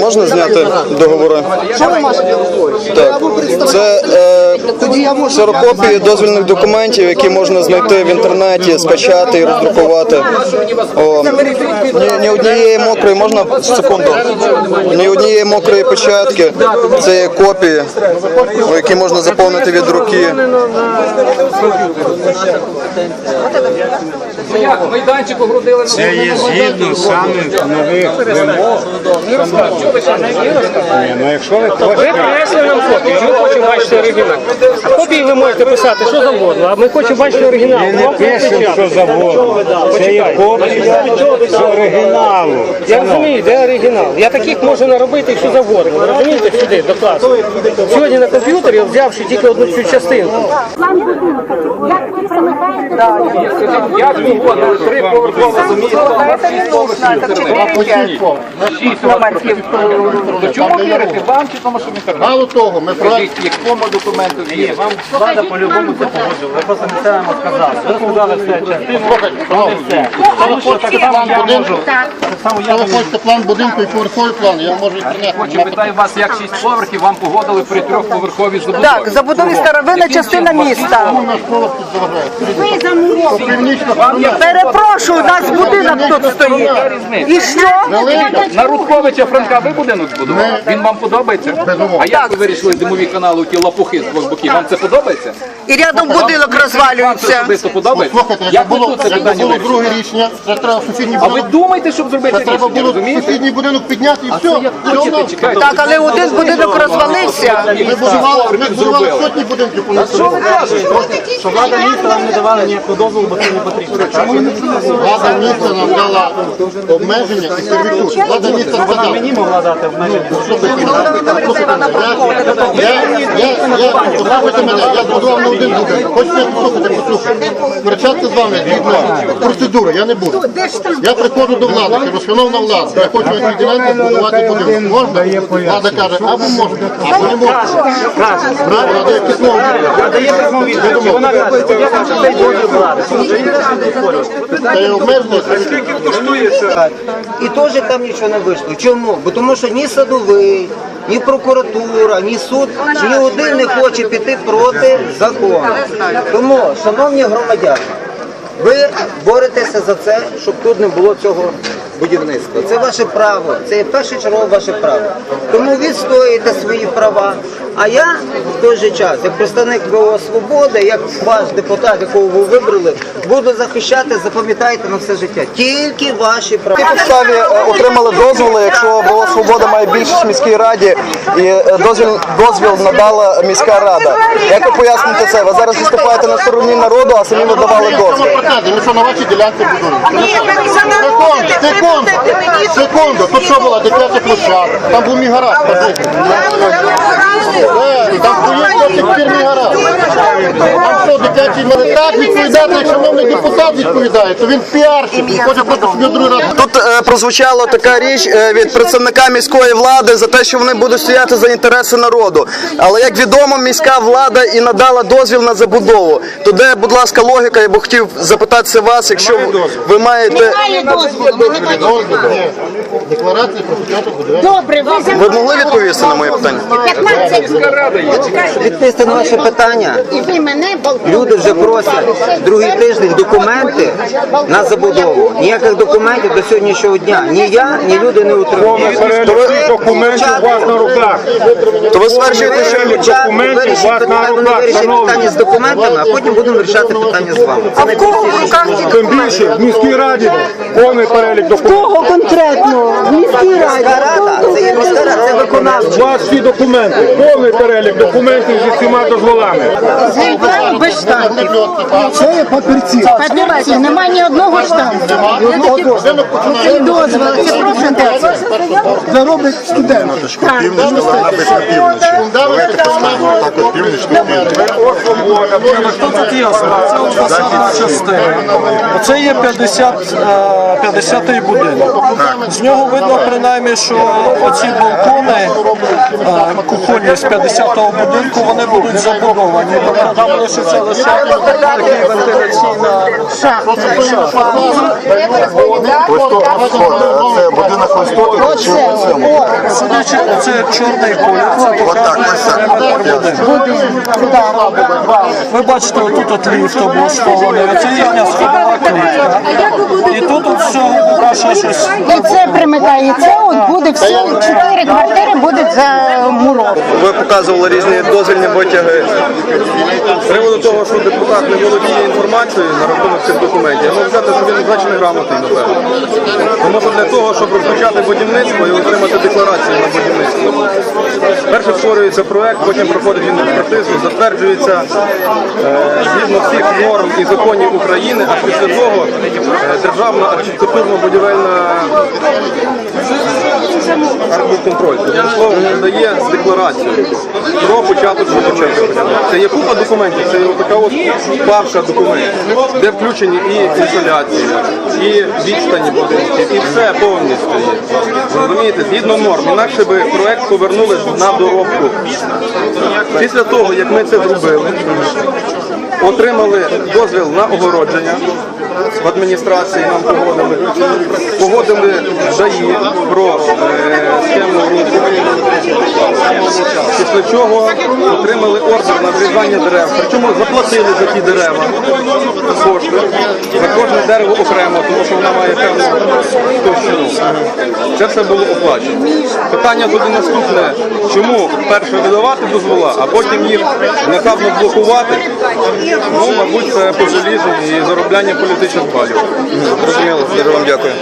Можна зняти договори? Що ви можете? Так. Це е, ксерокопії дозвільних документів, які можна знайти в інтернеті, скачати і роздрукувати. О, ні, ні однієї мокрої, можна секунду? Ні однієї мокрої печатки. Це є копії, які можна заповнити від руки. Як майданчик огородили Це є згідно самих нових вимог. Ні, Ну якщо ви Ви хочете, принесли нам копію, ми хочемо бачити оригінал. А копії ви можете писати що завгодно, а ми хочемо бачити оригінал. ми не Вам пишемо, що завгодно. Це є копія з оригіналу. Я розумію, де оригінал. Я таких можу наробити що завгодно. Ви розумієте, сюди, до класу. Сьогодні на комп'ютері, взявши тільки одну цю частинку. План будинку. Як ви примикаєте до нього? Як виводили три поверхове До чому вірити? Вам чи тому, що в інтернеті? Мало того, ми проект Якому документу вірити? Вам влада по-любому це погодила. Ви просто місцевому сказали. Ви сказали все частину, вони все. Тому що так само я можу. Так само я Якщо ви хочете план будинку і поверховий план, я можу і Хочу питаю вас, як шість поверхів вам погодили при трьохповерховій забудові? Так, забудові старовина частина міста. Чому наш поверх тут заважає? Ви замовили. Північна сторона. Перепрошую, у нас будинок тут стоїть. І що? На Рудковича Франка ви будинок збудували? Він вам подобається? А як ви вирішили зимові канали у ті лопухи з двох боків? Вам це подобається? І рядом будинок Вам це розвалюється. особисто подобається? Слухайте, як Як ви було, тут це як питання було вирішили? друге рішення, це треба сусідній А ви будинок. думаєте, щоб зробити Це треба рішення, було розумієте? сусідній будинок підняти і все. як Все хочете, одно. чекайте. Так, але один будинок розвалився. Ми будували, ми будували сотні будинків по місту. що влада міста вам не давала ніякого дозволу, бо це не потрібно. Влада міста нам дала обмеження і сервітут. Влада міста сказала, Мені могла дати обмеження. Я, я, я, послухайте мене, я збудував не один будинок. Хочете послухати, послухайте. Сперечатися з вами згідно процедури, я не буду. Я приходжу до влади, кажу, шановна влада, я хочу на цій ділянці збудувати будинок. Можна? Влада каже, або можна, або не можна. Правильно, надає письмо. Дає письмову відповідь. Вона каже, я що цей дозвіл влади. Це є обмеження. І теж там нічого не вийшло. Чому? Бо тому що ні садовий, ні прокуратура, ні суд, ні один не хоче піти проти закону. Тому, шановні громадяни, ви боретеся за це, щоб тут не було цього будівництва. Це ваше право, це є першочергове ваше право. Тому відстоюєте свої права. А я в той же час, як представник ВО Свободи, як ваш депутат, якого ви вибрали, буду захищати, запам'ятайте на все життя. Тільки ваші права. На підставі е, отримали дозволи, якщо була свобода має більшість в міській раді, і е, дозвіл, дозвіл надала міська рада. Як ви поясните це? Ви зараз виступаєте на стороні народу, а самі видавали дозвіл. Ми що на вашій ділянці будуємо? Секунду, секунду, секунду. Тут що була дитяча площадка, там був мій гараж. Там стоїть до сих пір гараж. Там що, дитячий мене так як шановний депутат відповідає, то він піарщик, і хоче просто собі другий раз. Тут е, прозвучала така річ е, від представника міської влади за те, що вони будуть стояти за інтереси народу. Але як відомо, міська влада і надала дозвіл на забудову. То де, будь ласка, логіка, я б хотів запитатися вас, якщо ви маєте. Немає дозволу. Ми не хочемо. Про початок будівель. Добре, ви Ви б могли відповісти на моє питання? 15 Відповісти на ваше питання. Люди вже просять другий тиждень документи на забудову. Ніяких документів до сьогоднішнього дня. Ні я, ні люди не отримують. перелік документів у вас на руках. То ви стверджуєте, що Спочатку вирішіть питання, вони вирішать питання з документами, а потім будемо вирішати питання з вами. А в кого в руках Тим більше в міській раді повний перелік документів. Кого конкретно? В міській міська раді. Рада, це є міська рада, це У вас всі документи, повний перелік документів зі всіма дозволами. без штампів. Це є папірці. Подивіться, немає ні одного штампу. Це дозвіл, це просто студенти. Тут є це основна частина. Оце є 50, е, 50-й будинок. З нього видно принаймні, що оці балкони е, кухонні з 50-го будинку, вони будуть забудовані. Тобто там лишиться лише такий вентиляційна Це будинок Христовий чи цьому? Судячи, оце чорний колір, це показує периметр будинку. Ви бачите, отут от ліфт облаштований, оце їхня сходова клітка. І тут от всього буде щось. І це примикає, це от буде все, чотири квартири будуть замуровані. Ви показували різні дозвільні витяги. З приводу того, що депутат не володіє інформацією на рахунок цих документів, я можу сказати, що він значно неграмотний, напевно. Тому що для того, щоб розпочати будівництво і отримати декларацію на будівництво, перше створюється проект, потім проходить він експертизу, затверджується е, згідно всіх норм і законів України, а після того е, державна архітектурно-будівельна словом, надає з декларацією про початок будівництва. Це є купа документів, це така от папка документів, де включені і інсоляція, і відстані будинків, і все повністю є. Розумієте, згідно норм, інакше би проект повернули на доробку. Після того, як ми це зробили, отримали дозвіл на огородження. В адміністрації нам погодили, погодили ДАІ про е, схему руху. Після чого отримали ордер на зрізання дерев. Причому заплатили за ті дерева кошти. За кожне дерево окремо, тому що вона має певну товщину. Це все було оплачено. Питання тоді наступне, чому перше видавати дозвола, а потім їх нахабно блокувати. Ну, мабуть, це популізм і заробляння політичних балів. Зрозуміло, дуже вам дякую.